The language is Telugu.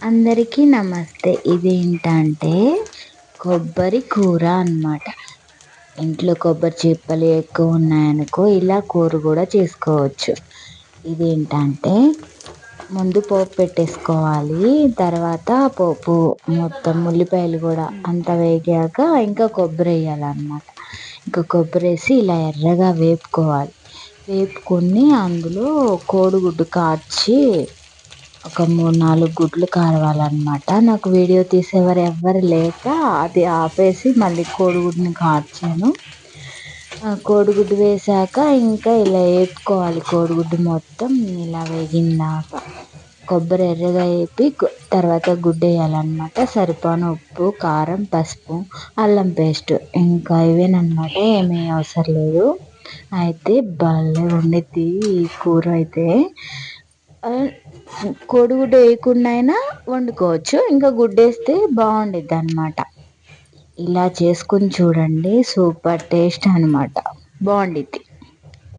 అందరికీ నమస్తే. ఇదేంటంటే కొబ్బరి కూర అన్నమాట. ఇంట్లో కొబ్బరి చిప్పలు ఎక్కువ ఉన్నాయనుకో ఇలా కూర కూడా చేసుకోవచ్చు. ఇదేంటంటే ముందు పోపు పెట్టేసుకోవాలి. తర్వాత పోపు మొత్తం ఉల్లిపాయలు కూడా అంత వేగాక ఇంకా కొబ్బరి వేయాలన్నమాట. ఇంకా కొబ్బరి వేసి ఇలా ఎర్రగా వేపుకోవాలి. వేపుకొని అందులో కోడిగుడ్డు కాచి ఒక మూడు నాలుగు గుడ్లు కారవాలన్నమాట. నాకు వీడియో తీసేవారు ఎవ్వరు లేక అది ఆపేసి మళ్ళీ కోడిగుడ్డుని కార్చాను. కోడిగుడ్డు వేసాక ఇంకా ఇలా వేపుకోవాలి కోడిగుడ్డు మొత్తం ఇలా వేగిందాక కొబ్బరి ఎర్రగా వేపి తర్వాత గుడ్డు వేయాలన్నమాట సరిపోను ఉప్పు కారం పసుపు అల్లం పేస్ట్ ఇంకా ఇవేనమాట ఏమీ అవసరం లేదు. అయితే భలే ఉండిద్ది ఈ కూర అయితే. కోడిగుడ్డు వేయకుండా అయినా వండుకోవచ్చు. ఇంకా గుడ్డేస్తే బాగుండిద్ది అనమాట ఇలా చేసుకుని చూడండి. సూపర్ టేస్ట్ అనమాట బాగుండిద్ది.